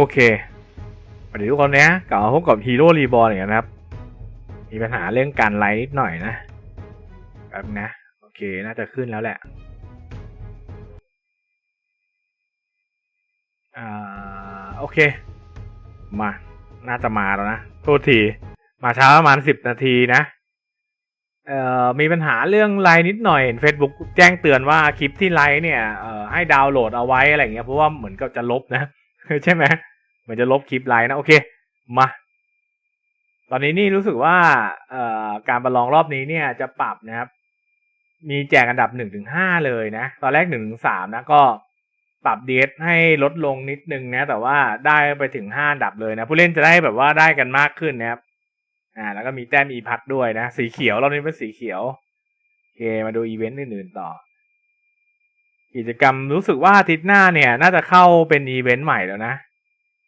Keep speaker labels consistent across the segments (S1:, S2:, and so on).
S1: โอเคสวัสดีทุกคนนะกลับมาพบกับฮีโร่รีบอลอย่างนะครับ มีปัญหาเรื่องการไลฟ์นิดหน่อยนะแป๊บนะ โอเค น่าจะขึ้นแล้วแหละ อ่า โอเค มา น่าจะมาแล้วนะ โทษที มาช้าประมาณสิบนาทีนะ เอ่อ มีปัญหาเรื่องไลน์นิดหน่อยเห็น Facebook แจ้งเตือนว่าคลิปที่ไลน์เนี่ย เอ่อ ให้ดาวน์โหลดเอาไว้อะไรเงี้ย เพราะว่าเหมือนกับจะลบนะ ใช่ไหม มือนจะลบคลิปไลน์นะ โอเค มา ตอนนี้นี่รู้สึกว่าเอ่อการประลองรอบนี้เนี่ยจะปรับนะครับ มีแจกอันดับหนึ่งถึงห้าเลยนะ ตอนแรกหนึ่งถึงสามนะก็ปรับเดสให้ลดลงนิดนึงนะ แต่ว่าได้ไปถึงห้าอันดับเลยนะ ผู้เล่นจะได้แบบว่าได้กันมากขึ้นนะครับ อ่า แล้วก็มีแต้มอีพัดด้วยนะ สีเขียวรอบนี้เป็นสีเขียวโอเคมาดูอีเวนต์อื่นๆต่อกิจกรรมรู้สึกว่าอาทิตย์หน้าเนี่ย น่าจะเข้าเป็นอีเวนต์ใหม่แล้วนะ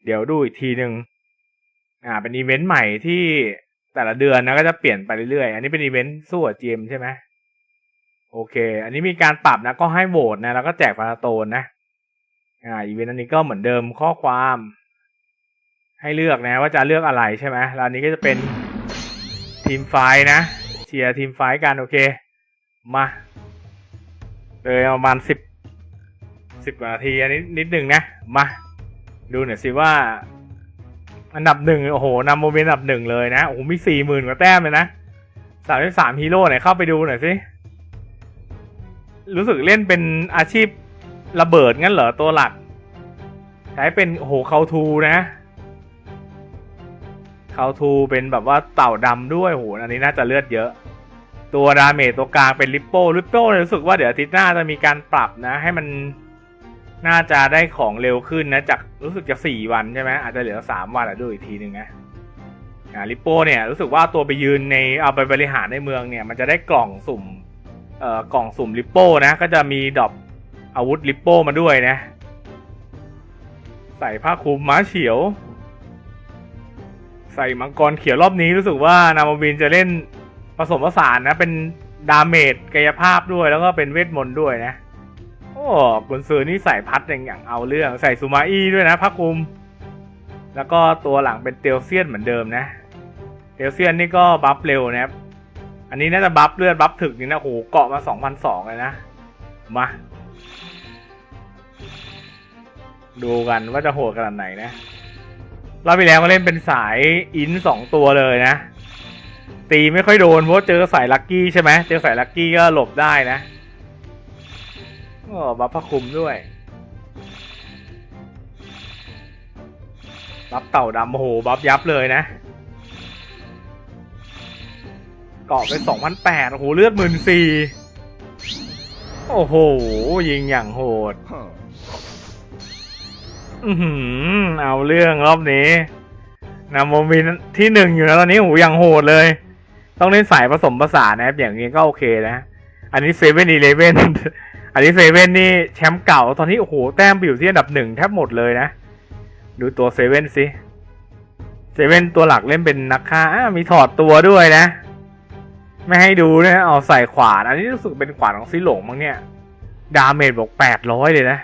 S1: เดี๋ยวดูอีกทีหนึ่งอ่า เป็นอีเวนต์ใหม่ที่แต่ละเดือนนะก็จะเปลี่ยนไปเรื่อยๆ อันนี้เป็นอีเวนต์สู้กับเจมใช่ไหมโอเค อันนี้มีการปรับนะก็ให้โหวตนะแล้วก็แจกพาราโตนนะ อ่า อีเวนต์อันนี้ก็เหมือนเดิมข้อความ ให้เลือกนะ ว่าจะเลือกอะไรใช่ไหมแล้วอันนี้ก็จะเป็นทีมไฟนะเชียร์ทีมไฟกันโอเค มาเลยประมาณสิบสิบกว่านาทีอันนี้นิดหนึ่งนะ มา ดูหน่อยสิว่า อันดับหนึ่งโอ้โหนำโมเมนต์อันดับหนึ่งเลยนะโอ้โหมีสี่หมื่นกว่าแต้มเลยนะสามสามฮีโร่ไหนเข้าไปดูหน่อยสิรู้สึกเล่นเป็นอาชีพระเบิดงั้นเหรอตัวหลักใช้เป็นโอ้โหเขาทูนะเขาทูเป็นแบบว่าเต่าดำด้วยโอ้โหอันนี้น่าจะเลือดเยอะ ตัวดาเมจตัวกลางเป็นลิปโป้ลิปโป้รู้สึกว่าเดี๋ยวอาทิตย์หน้าจะมีการปรับนะ ให้มัน น่าจะได้ของเร็วขึ้นนะจากรู้สึกจะสี่วันใช่ไหมอาจจะเหลือสามวันอะดูอีกทีหนึ่งนะอ่าลิปโป้เนี่ยรู้สึกว่าตัวไปยืนในเอาไปบริหารในเมืองเนี่ยมันจะได้กล่องสุ่มเอ่อกล่องสุ่มลิปโป้นะก็จะมีดอปอาวุธลิปโป้มาด้วยนะ ใส่ผ้าคลุมม้าเฉียว ใส่มังกรเขียวรอบนี้รู้สึกว่านามบินจะเล่นผสมผสานนะเป็นดาเมจกายภาพด้วยแล้วก็เป็นเวทมนต์ด้วยนะ อ้กุนซือนี่ใส่พัดอย่างอย่างเอาเรื่องใส่ซูมาอี้ด้วยนะผ้าคลุม แล้วก็ตัวหลังเป็นเตียวเซียนเหมือนเดิมนะ เตียวเซียนนี่ก็บัฟเร็วนะครับ อันนี้น่าจะบัฟเลือดบัฟถึกนี่นะโหเกาะมาสองพันสองเลยนะ มา ดูกันว่าจะโหดขนาดไหนนะรอบที่แล้วก็เล่นเป็นสายอินสองตัวเลยนะ ตีไม่ค่อยโดนเพราะเจอสายลักกี้ใช่ไหมเจอสายลักกี้ก็หลบได้นะ โอ้บัฟพระคุมด้วย บัฟเต่าดำโอ้โหบัฟยับเลยนะเกาะไปสองพันแปดโอ้โห เลือดหมื่นสี่โอ้โห ยิงอย่างโหด อือหือเอาเรื่องรอบนี้นาโมมินที่หนึ่งอยู่นะตอนนี้โอ้โหอย่างโหดเลย ต้องเล่นสายผสมผสานนะครับ อย่างนี้ก็โอเคนะ อันนี้เซเว่นอีเลเว่น อันนี้เซเว่นนี่แชมป์เก่าตอนนี้โอ้โหแต้มไปอยู่ที่อันดับหนึ่งแทบหมดเลยนะ ดูตัวเซเว่นสิเซเว่นตัวหลักเล่นเป็นนักฆ่าอะมีถอดตัวด้วยนะ ไม่ให้ดูนะเอาใส่ขวาน อันนี้รู้สึกเป็นขวานของซิหลงมั้งเนี่ย ดาเมจบอกแปดร้อยเลยนะ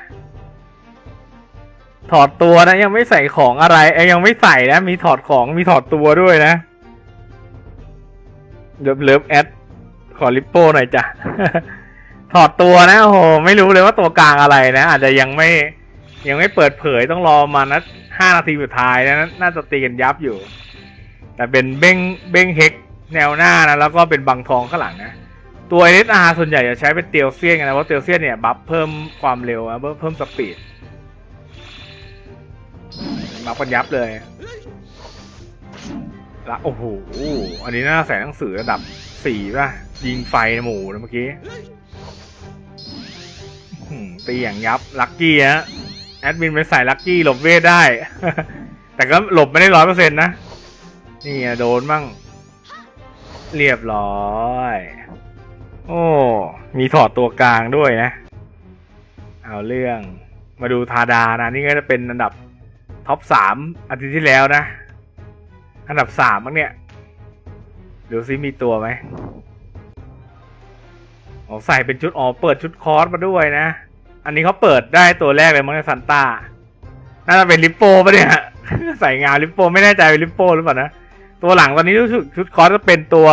S1: ถอดตัวนะ ยังไม่ใส่ของอะไรเอ้ยยังไม่ใส่นะ มีถอดของมีถอดตัวด้วยนะเลิฟเลิฟแอดขอลิปโป้หน่อยจ้ะ ถอดตัวนะโอ้โหไม่รู้เลยว่าตัวกลางอะไรนะ อาจจะยังไม่ยังไม่เปิดเผยต้องรอมานะห้านาทีสุดท้ายนะน่าจะตีกันยับอยู่ แต่เป็นเบ้งเบ้งเฮกแนวหน้านะแล้วก็เป็นบังทองข้างหลังนะตัวเอสอาส่วนใหญ่จะใช้เป็นเตียวเซียนกันนะเพราะเตียวเซียนเนี่ยบัฟเพิ่มความเร็วนะเพิ่มเพิ่มสปีดมาปัญยับเลยละโอ้โหอันนี้น่าใส่หนังสือระดับสี่ป่ะยิงไฟหมูนะเมื่อกี้ ตีอย่างยับลักกี้ฮะแอดมินไปใส่ลักกี้หลบเวทได้ แต่ก็หลบไม่ได้ร้อยเปอร์เซ็นต์นะ นี่โดนมั่ง เรียบร้อย โอ้ มีถอดตัวกลางด้วยนะ เอาเรื่องมาดูทาดานะ นี่ก็จะเป็นอันดับท็อปสามอาทิตย์ที่แล้วนะ อันดับสามมั้งเนี่ยดูซิมีตัวไหมอ๋อใส่เป็นชุดอ๋อเปิดชุดคอร์สมาด้วยนะ อันนี้เขาเปิดได้ตัวแรกเลยมั้งในซันต้าน่าจะเป็นลิปโป้ปะเนี่ย ใส่งาลิปโป้ไม่แน่ใจเป็นลิปโป้หรือเปล่านะตัวหลังตอนนี้รู้สึกชุดคอสจะเป็นตัว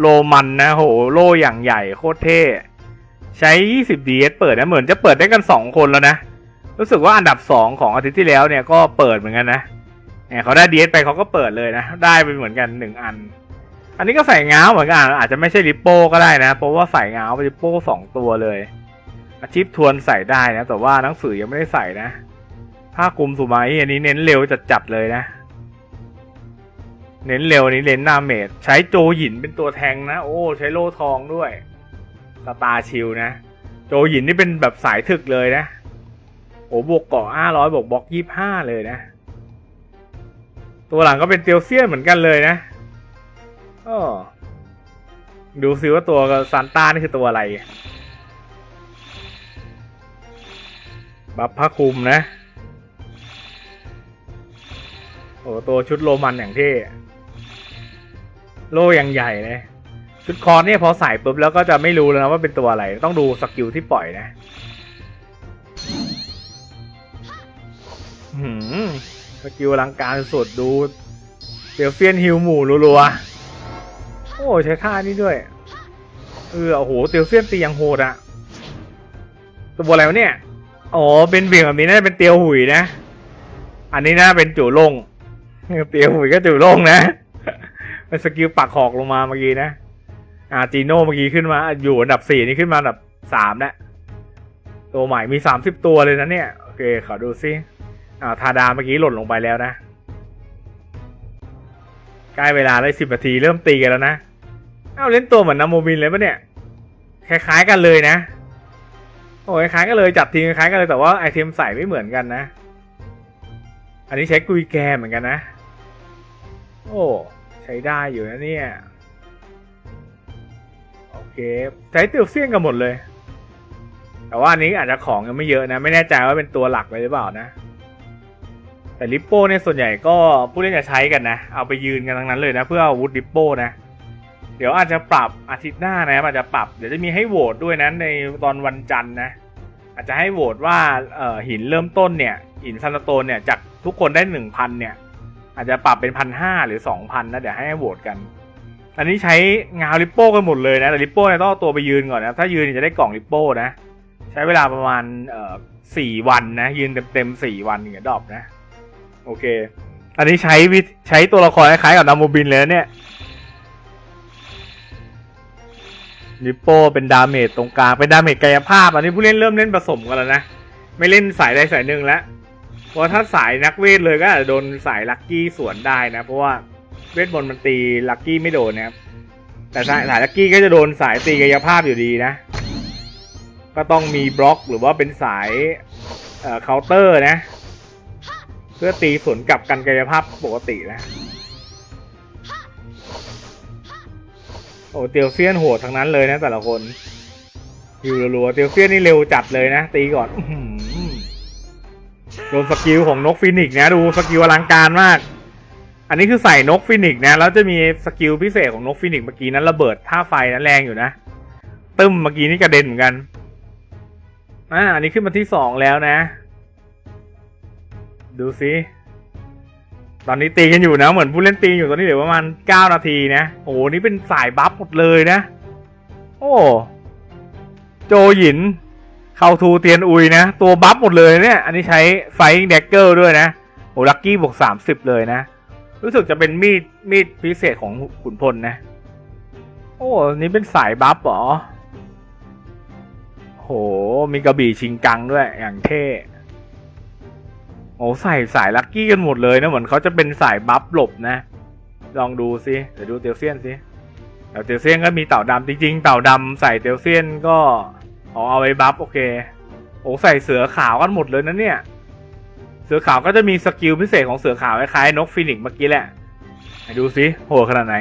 S1: โรมันนะโหโล่อย่างใหญ่โคตรเท่ใช้ 20 DS เปิดนะเหมือนจะเปิดได้กัน 2 คนแล้วนะ รู้สึกว่าอันดับ 2 ของอาทิตย์ที่แล้วเนี่ยก็เปิดเหมือนกันนะเนี่ยเขาได้ DS ไปเขาก็เปิดเลยนะ ได้ไปเหมือนกัน 1 อัน อันนี้ก็ใส่งาเหมือนกันอาจจะไม่ใช่ลิปโป้ก็ได้นะ เพราะว่าใส่ง้าไปลิปโป้สองตัวเลย อาชีพทวนใส่ได้นะ แต่ว่าหนังสือยังไม่ได้ใส่นะ ผ้าคลุมสุไมอันนี้เน้นเร็วจัดๆเลยนะ เน้นเร็วนี้เน้นหนาเมดใช้โจหยินเป็นตัวแทงนะ โอ้ ใช้โล่ทองด้วยสตาร์ชิลนะ โจหยินนี่เป็นแบบสายถึกเลยนะ โอ้บวกเกาะห้าร้อยบวกบล็อกยี่ห้าเลยนะ ตัวหลังก็เป็นเตียวเซียนเหมือนกันเลยนะอ้อดูซิว่าตัวซานต้านี่คือตัวอะไร บัฟผ้าคลุมนะ โอ้ตัวชุดโรมันอย่างเท่โล่ยังใหญ่เลย ชุดคอนเนี่ยพอใส่ปุ๊บแล้วก็จะไม่รู้แล้วนะว่าเป็นตัวอะไร ต้องดูสกิลที่ปล่อยนะหืมสกิลอลังการสุดดูเดี๋ยวเฟียนฮิวหมู่รัวๆ โอ้ใช้ท่านี้ด้วย เออโอ้โหเตียวเฟียนตียังโหดอะตัวอะไรวะเนี่ย อ๋อเป็นเบี่ยงแบบนี้น่าจะเป็นเตียวหุยนะ อันนี้น่าเป็นจู่ลง เตียวหุยก็จู่ลงนะเป็นสกิลปักหอกลงมาเมื่อกี้นะอ่าจีโน่เมื่อกี้ขึ้นมา อยู่อันดับสี่นี่ขึ้นมาอันดับสามแล้วตัวใหม่มีสามสิบตัวเลยนะเนี่ยโอเคขอดูซิอ่าทาดาเมื่อกี้หล่นลงไปแล้วนะใกล้เวลาได้สิบนาทีเริ่มตีกันแล้วนะเอ้าเล่นตัวเหมือนนาโมบินเลยปะเนี่ยคล้ายๆกันเลยนะ โอ้ยคล้ายกันเลยจัดทีมคล้ายกันเลยแต่ว่าไอเทมใส่ไม่เหมือนกันนะ อันนี้ใช้กุยแกเหมือนกันนะ โอ้ใช้ได้อยู่นะเนี่ยโอเคใช้เตียวเซียนกันหมดเลย แต่ว่าอันนี้อาจจะของยังไม่เยอะนะ ไม่แน่ใจว่าเป็นตัวหลักเลยหรือเปล่านะ แต่ลิปโป้เนี่ยส่วนใหญ่ก็ผู้เล่นจะใช้กันนะ เอาไปยืนกันทั้งนั้นเลยนะ เพื่ออาวุธลิปโป้นะ เดี๋ยวอาจจะปรับอาทิตย์หน้านะอาจจะปรับเดี๋ยวจะมีให้โหวตด้วยนะในตอนวันจันทร์นะ อาจจะให้โหวตว่าเออหินเริ่มต้นเนี่ย หินซันตโตนเนี่ยจากทุกคนได้หนึ่งพันเนี่ย อาจจะปรับเป็นพันห้าหรือสองพันนะเดี๋ยวให้โหวตกัน อันนี้ใช้งาลิปโป้กันหมดเลยนะแต่ลิปโป้เนี่ยต้องเอาตัวไปยืนก่อนนะถ้ายืนจะได้กล่องลิปโป้นะ ใช้เวลาประมาณเสี่วันนะ ยืนเต็มๆสี่วันอย่างเงี้ยดอปนะ โอเค อันนี้ใช้ใช้ตัวละครคล้ายๆกับนาโมบินเลยเนี่ย ลิปโป้เป็นดาเมจตรงกลาง เป็นดาเมจกายภาพ อันนี้ผู้เล่นเริ่มเล่นผสมกันแล้วนะ ไม่เล่นสายใดสายหนึ่งแล้ว เพราะถ้าสายนักเวทเลยก็อาจจะโดนสายลัคกี้สวนได้นะ เพราะว่าเวทมนต์มันตีลัคกี้ไม่โดนนะครับ แต่สายสายลัคกี้ก็จะโดนสายตีกายภาพอยู่ดีนะ ก็ต้องมีบล็อกหรือว่าเป็นสายเอ่อเคาน์เตอร์นะ เพื่อตีสวนกลับกันกายภาพปกตินะ โอ้เตียวเซียนโหดทั้งนั้นเลยนะแต่ละคนอยู่รัวเตียวเซียนนี่เร็วจัดเลยนะ ตีก่อนโดนสกิลของนกฟินิกซ์นะดูสกิลอลังการมาก อันนี้คือใส่นกฟินิกซ์นะแล้วจะมีสกิลพิเศษของนกฟินิกซ์เมื่อกี้นั้นระเบิดท่าไฟนั้นแรงอยู่นะตึ้มเมื่อกี้นี่กระเด็นเหมือนกันอ่าอันนี้ขึ้นมาที่สองแล้วนะ ดูสิ ตอนนี้ตีกันอยู่นะเหมือนผู้เล่นตีอยู่ตอนนี้เหลือประมาณเก้านาทีนะโอ้โหนี่เป็นสายบัฟหมดเลยนะ โอ้โจหยินเข้าทูเตียนอุยนะ ตัวบัฟหมดเลยเนี่ย อันนี้ใช้ไฟเด็กเกอร์ด้วยนะโอ้ลักกี้บวกสามสิบเลยนะ รู้สึกจะเป็นมีดมีดพิเศษของขุนพลนะ โอ้นี่เป็นสายบัฟเหรอโหมีกระบี่ชิงกังด้วยอย่างเท่ โอ้ใส่สายลัคกี้กันหมดเลยนะเหมือนเขาจะเป็นสายบัฟหลบนะ ลองดูสิเดี๋ยวดูเตียวเซียนสิเดี๋ยวเตียวเซียนก็มีเต่าดำจริงๆ เต่าดำใส่เตียวเซียนก็อ๋อเอาไว้บัฟโอเคโอ้ใส่เสือขาวกันหมดเลยนะเนี่ย เสือขาวก็จะมีสกิลพิเศษของเสือขาวคล้ายๆนกฟินิกซ์เมื่อกี้แหละไหนดูสิโหดขนาดไหน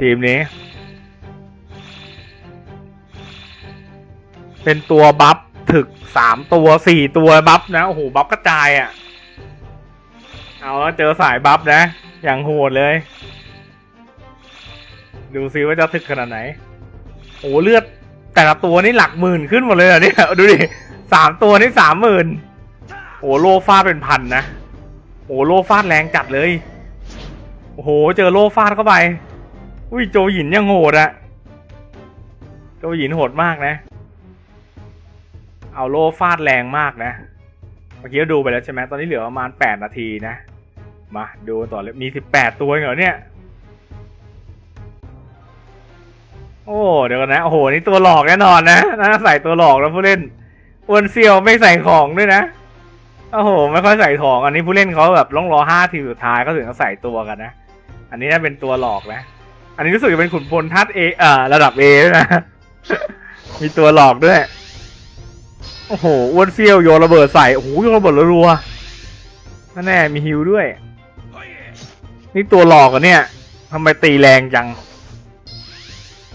S1: ทีมนี้ เป็นตัวบัฟ ถึกสามตัวสี่ตัวบัฟนะโอ้โหบัฟกระจายอะ่ะ เอาแล้วเจอสายบัฟนะ อย่างโหดเลย ดูซิว่าจะถึกขนาดไหนโอ้เลือดแต่ละตัวนี่หลักหมื่นขึ้นหมดเลยเหรอเนี่ยดูดิสามตัวนี่สามหมื่นโอ้โอ้โลฟาดเป็นพันนะโอ้โลฟาดแรงจัดเลยโอ้โหเจอโลฟาดเข้าไป อุ้ยโจหยินยังโหดอะโจหยินโหดมากนะ เอาโลฟาดแรงมากนะ เมื่อกี้เราดูไปแล้วใช่ไหมตอนนี้เหลือประมาณแปดนาทีนะ มาดูต่อเลยมีสิบแปดตัวเหรอเนี่ย โอ้เดี๋ยวกันนะ โอ้โห นี่ตัวหลอกแน่นอนนะน่าใส่ตัวหลอกแล้วผู้เล่นอ้วนเซียวไม่ใส่ของด้วยนะ โอ้โห ไม่ค่อยใส่ของ อันนี้ผู้เล่นเขาแบบต้องรอห้าทีสุดท้ายก็ถึงจะใส่ตัวกันนะ อันนี้น่าเป็นตัวหลอกนะ อันนี้รู้สึกจะเป็นขุนพลทัดเอเอ่อระดับเอด้วยนะ มีตัวหลอกด้วย โอ้โหอ้วนเซียวโยนระเบิดใส่โอ้โหโยนระเบิดรัวๆนั่นแน่มีฮิวด้วย นี่ตัวหลอกอะเนี่ยทำไมตีแรงจัง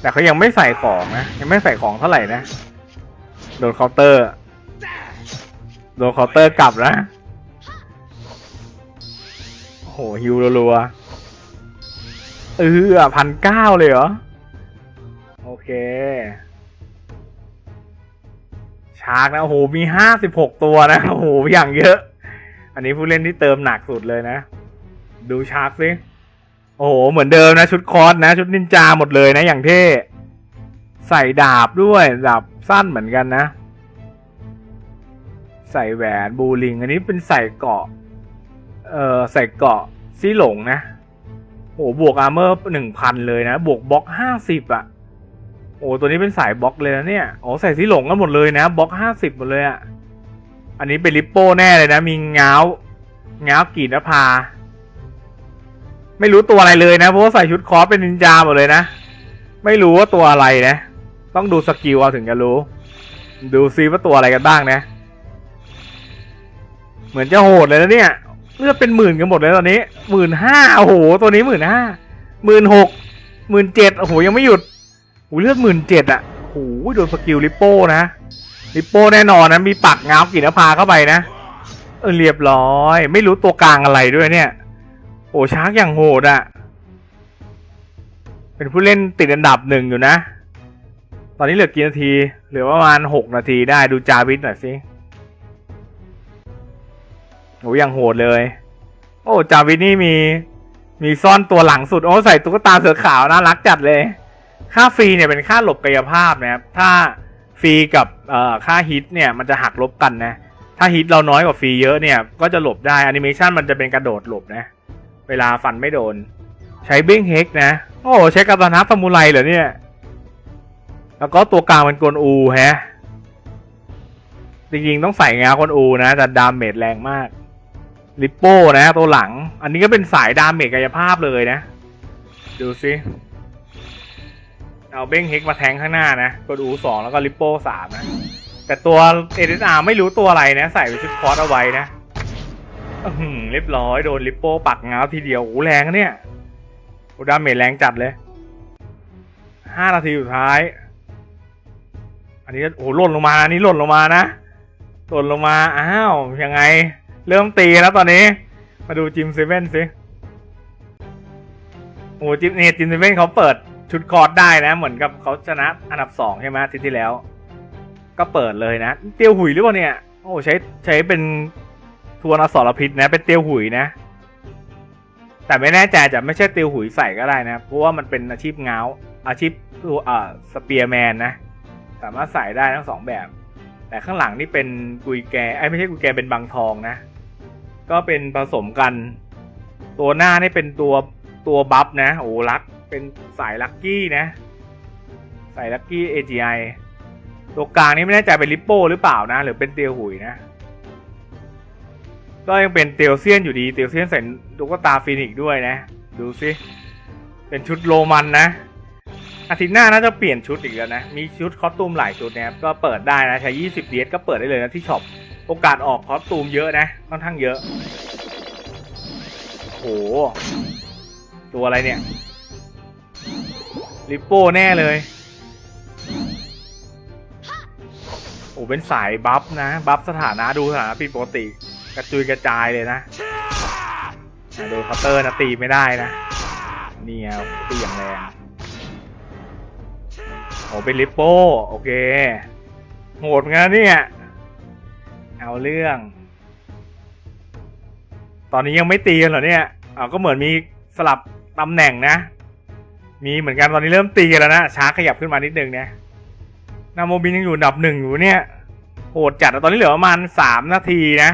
S1: แต่เขายังไม่ใส่ของนะยังไม่ใส่ของเท่าไหร่นะโดนเคาน์เตอร์โดนเคาน์เตอร์กลับนะโอ้โหฮิวรัวๆเออพันเก้าเลยเหรอ โอเคาร์กนะโอ้โหมีห้าสิบหกตัวนะโอ้โหอย่างเยอะ อันนี้ผู้เล่นที่เติมหนักสุดเลยนะ ดูชาร์กสิโอ้โหเหมือนเดิมนะชุดคอสนะ ชุดนินจาหมดเลยนะอย่างเท่ใส่ดาบด้วยดาบสั้นเหมือนกันนะ ใส่แหวนบูลิง อันนี้เป็นใส่เกาะ เอ่อใส่เกาะซี่หลงนะโอ้โหบวกอาร์เมอร์หนึ่งพันเลยนะ บวกบล็อกห้าสิบอะ โอ้ตัวนี้เป็นสายบล็อกเลยนะเนี่ยโอ้ใส่ซีหลงกันหมดเลยนะบล็อกห้าสิบหมดเลยอะอันนี้เป็นลิปโป้แน่เลยนะ มีเงาวง้ากีนภาไม่รู้ตัวอะไรเลยนะ เพราะว่าใส่ชุดคอสเป็นนินจาหมดเลยนะ ไม่รู้ว่าตัวอะไรนะ ต้องดูสกิลเอาถึงจะรู้ ดูซิว่าตัวอะไรกันบ้างนะ เหมือนจะโหดเลยนะเนี่ยเลือดเป็นหมื่นกันหมดเลยตอนนี้หมื่นห้าโอ้โหตัวนี้หมื่นห้าหมื่นหกหมื่นเจ็ดโอ้โหยังไม่หยุด หเลือดหมื่นเจ็ดอะโอ้โหโดนสกิลลิปโป้นะลิปโป้แน่นอนนะมีปักง้าวกินพาเข้าไปนะเออเรียบร้อย ไม่รู้ตัวกลางอะไรด้วยเนี่ย โอ้ชาร์กอย่างโหดอะ เป็นผู้เล่นติดอันดับหนึ่งอยู่นะ ตอนนี้เหลือกี่นาที เหลือประมาณหกนาทีได้ดูจาวิสหน่อยสิโอ้ยังโหดเลย โอ้จาวิสนี่มี มีซ่อนตัวหลังสุด โอ้ใส่ตุ๊กตาเสือขาวน่ารักจัดเลย ค่าฟรีเนี่ยเป็นค่าหลบกายภาพนะครับ ถ้าฟรีกับเอ่อค่าฮิตเนี่ยมันจะหักลบกันนะ ถ้าฮิตเราน้อยกว่าฟรีเยอะเนี่ยก็จะหลบได้แอนิเมชันมันจะเป็นกระโดดหลบนะ เวลาฟันไม่โดน ใช้เบ้งเฮกนะ โอ้ใช้กาตานะซามูไรเหรอเนี่ย แล้วก็ตัวกลางเป็นกวนอูฮะ จริงๆต้องใส่งากวนอูนะแต่ดาเมจแรงมากลิปโป้นะ ตัวหลัง อันนี้ก็เป็นสายดาเมจกายภาพเลยนะ ดูสิ เอาเบ้งเฮกมาแทงข้างหน้านะกดอูสองแล้วก็ลิปโป้สามนะ แต่ตัวเอเดนอาไม่รู้ตัวอะไรนะ ใส่ไปชุดคอร์สเอาไว้นะอื้อหือเรียบร้อยโดนลิปโป้ปักเงาทีเดียวโอ้แรงนะเนี่ยโอ้ดาเมจแรงจัดเลยห้านาทีสุดท้าย อันนี้โอ้หล่นลงมาอันนี้หล่นลงมานะหล่นลงมาอ้าวยังไง เริ่มตีแล้วตอนนี้ มาดูจิมเซเว่นสิโอ้จิมเนี่ยจิมเซเว่นเขาเปิด ชุดคอร์สได้นะ เหมือนกับเขาชนะอันดับสองใช่ไหมทีที่แล้ว ก็เปิดเลยนะ เตียวหุยหรือเปล่าเนี่ย โอ้ใช้ใช้เป็นทวนอสรพิษนะ เป็นเตียวหุยนะ แต่ไม่แน่ใจจะไม่ใช่เตียวหุยใส่ก็ได้นะ เพราะว่ามันเป็นอาชีพเงาอาชีพตัวอ่าสเปียร์แมนนะ สามารถใส่ได้ทั้งสองแบบ แต่ข้างหลังนี่เป็นกุยแกไอ้ไม่ใช่กุยแกเป็นบางทองนะ ก็เป็นผสมกัน ตัวหน้านี่เป็นตัวตัวบัฟนะ โอ้ลัก เป็นสายลักกี้นะ สายลักกี้ AGI ตัวกลางนี่ไม่แน่ใจเป็นลิปโป้หรือเปล่านะ หรือเป็นเตียวหุยนะ ก็ยังเป็นเตียวเซียนอยู่ดี เตียวเซียนใส่ตุ๊กตาฟีนิกซ์ด้วยนะ ดูสิ เป็นชุดโรมันนะ อาทิตย์หน้าน่าจะเปลี่ยนชุดอีกแล้วนะ มีชุดคอสตูมหลายชุดนะครับ ก็เปิดได้นะ ใช้ 20เดียก็เปิดได้เลยนะที่ช็อป โอกาสออกคอสตูมเยอะนะ ค่อนข้างเยอะ โห ตัวอะไรเนี่ย ลิปโป้แน่เลย โอ้เป็นสายบัฟนะ บัฟสถานะดูสถานะผิดปกติ กระจุยกระจายเลยนะโดนเคาน์เตอร์นะตีไม่ได้นะ เนี่ไงตีอย่างแรงโอ้เป็นลิปโป้โอเค โหดเหมือนกันนะเนี่ยเอาเรื่อง ตอนนี้ยังไม่ตีกันเหรอเนี่ยอ่าก็เหมือนมีสลับตำแหน่งนะ มีเหมือนกันตอนนี้เริ่มตีกันแล้วนะช้าขยับขึ้นมานิดนึงนะนาโมบินยังอยู่อันดับหนึ่งอยู่เนี่ยโหดจัดตอนนี้เหลือประมาณสามนาทีนะ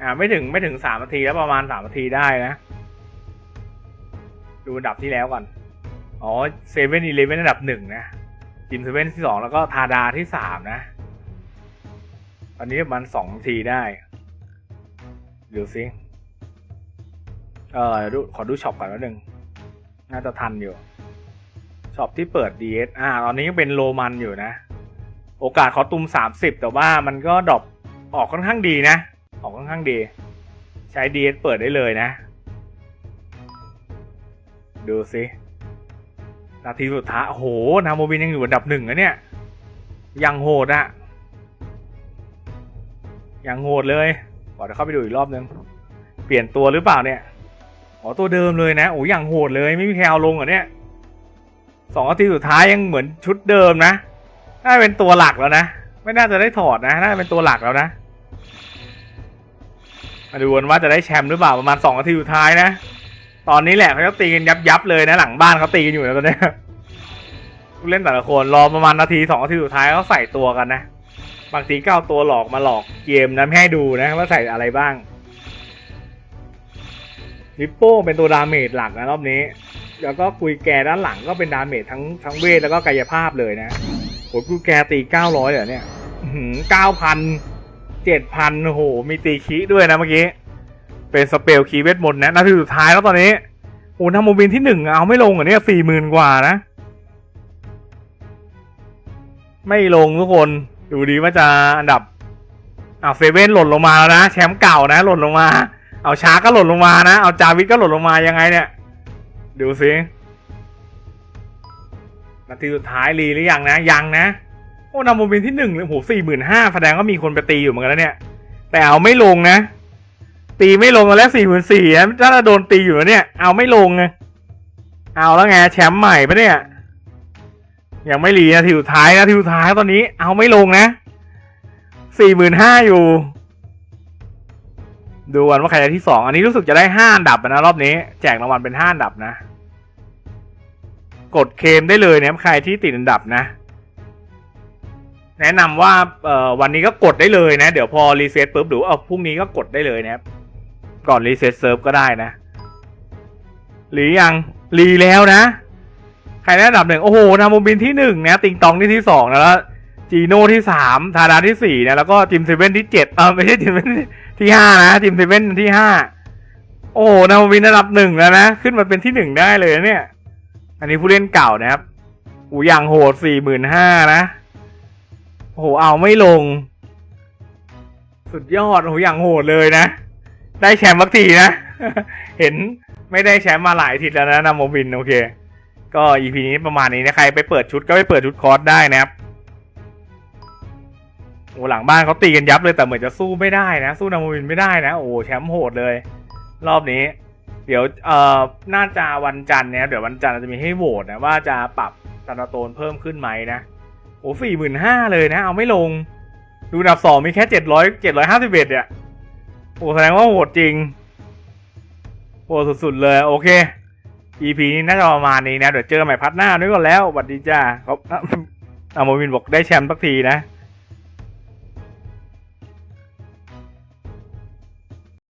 S1: อ่าไม่ถึงไม่ถึงสามนาทีแล้วประมาณสามนาทีได้นะ ดูอันดับที่แล้วก่อนอ๋อเซเว่นอีเลฟเว่นอันดับหนึ่งนะจิมเซเว่นที่สองแล้วก็ทาดาที่สามนะ ตอนนี้ประมาณสองนาทีได้ดูสิเออดูขอดูช็อปก่อนแล้วหนึ่ง น่าจะทันอยู่ช็อปที่เปิด DS อ่าตอนนี้ยังเป็นโรมันอยู่นะ โอกาสคอตุมสามสิบแต่ว่ามันก็ดรอปออกค่อนข้างดีนะ ออกค่อนข้างดี ใช้ DS เปิดได้เลยนะ ดูสินาทีสุดท้ายโอ้โห นาโมบินยังอยู่อันดับหนึ่งนะเนี่ย ยังโหดอะยังโหดเลยก่อนจะเข้าไปดูอีกรอบนึง เปลี่ยนตัวหรือเปล่าเนี่ย อ๋อตัวเดิมเลยนะโอ้ยยังโหดเลยไม่มีใครเอาลงเหรอเนี่ยสองนาทีสุดท้ายยังเหมือนชุดเดิมนะน่าจะเป็นตัวหลักแล้วนะ ไม่น่าจะได้ถอดนะน่าจะเป็นตัวหลักแล้วนะมาดูกันว่าจะได้แชมป์หรือเปล่าประมาณสองนาทีสุดท้ายนะตอนนี้แหละเขาจะตีกันยับยับๆเลยนะหลังบ้านเขาตีกันอยู่นะตอนเนี้ยผู้เล่นแต่ละคนรอประมาณนาทีสองนาทีสุดท้ายเขาใส่ตัวกันนะ บางทีก็เอาตัวหลอกมาหลอกเกมนะให้ดูนะว่าใส่อะไรบ้าง ลิปโป้เป็นตัวดาเมจหลักนะรอบนี้ แล้วก็กุยแกด้านหลังก็เป็นดาเมจทั้งทั้งเวทแล้วก็กายภาพเลยนะโหกุยแกตีเก้าร้อยเหรอเนี่ยเก้าพันเจ็ดพันโอ้โหมีตีคีด้วยนะเมื่อกี้ เป็นสเปลคีย์เวทมนต์นะนาทีสุดท้ายแล้วตอนนี้โอ้ทำโมบินที่หนึ่งเอาไม่ลงเหรอเนี่ยสี่หมื่นกว่านะ ไม่ลงทุกคนดูดีว่าจะอันดับอ้าเซเว่นหล่นลงมาแล้วนะ แชมป์เก่านะ หล่นลงมา เอาชาร์กก็หล่นลงมานะ เอาจาวิทก็หล่นลงมายังไงเนี่ย ดูสินาทีสุดท้ายรีหรือยังนะ ยังนะ โอ้นำโมบินที่หนึ่งเลยโหสี่หมื่นห้าแสดงว่ามีคนไปตีอยู่เหมือนกันแล้วเนี่ย แต่เอาไม่ลงนะ ตีไม่ลงตอนแรกสี่หมื่นสี่ถ้าโดนตีอยู่แล้วเนี่ย เอาไม่ลงไงเอาแล้วไงแชมป์ใหม่ปะเนี่ย ยังไม่รีนาทีสุดท้ายนาทีสุดท้ายตอนนี้ เอาไม่ลงนะสี่หมื่นห้าอยู่ ดูกันว่าใครได้ที่สองอันนี้รู้สึกจะได้ห้าอันดับนะรอบนี้ แจกรางวัลเป็นห้าอันดับนะ กดเคมได้เลยนะครับใครที่ติดอันดับนะ แนะนำว่าเอ่อวันนี้ก็กดได้เลยนะ เดี๋ยวพอรีเซ็ตปุ๊บหรือเอาพรุ่งนี้ก็กดได้เลยนะครับก่อนรีเซ็ตเซิร์ฟก็ได้นะ หรือยังรีแล้วนะ ใครได้อันดับหนึ่งโอ้โหนาโมบินที่หนึ่งนะติงตองที่ที่สองนะแล้วจีโน่ที่สามทาดาที่สี่นะแล้วก็จิมเซเว่นที่เจ็ดเออไม่ใช่จิมเซเว่น ที่ห้านะจิมเซเว่นที่ห้าโอ้หนาโมบินอันดับหนึ่งแล้วนะ ขึ้นมาเป็นที่หนึ่งได้เลยเนี่ย อันนี้ผู้เล่นเก่านะครับอูอย่างโหดสี่หมื่นห้านะโอ้โหเอาไม่ลง สุดยอดโอ้โหอย่างโหดเลยนะ ได้แชมป์สักทีนะ เห็นไม่ได้แชมป์มาหลายทีแล้วนะนาโมบินโอเค ก็ EP นี้ประมาณนี้นะใครไปเปิดชุดก็ไปเปิดชุดคอร์สได้นะครับ โอ้หลังบ้านเขาตีกันยับเลยแต่เหมือนจะสู้ไม่ได้นะ สู้นาโมบินไม่ได้นะ โอ้แชมป์โหดเลย รอบนี้ เดี๋ยวเอ่อน่าจะวันจันทร์เนี่ยเดี๋ยววันจันทร์จะมีให้โหวตนะว่าจะปรับตานโตนเพิ่มขึ้นไหมนะโอ้สี่หมื่นห้าเลยนะ เอาไม่ลง ดูอันดับสองมีแค่เจ็ดร้อยเจ็ดร้อยห้าสิบเอ็ดเนี่ยโอ้แสดงว่าโหดจริงโหดสุดๆเลยโอเค EP นี้น่าจะประมาณนี้นะ เดี๋ยวเจอกันใหม่พัดหน้าด้วยก่อนแล้วสวัสดีจ้าเขาอะโมบินบอกได้แชมป์สักทีนะ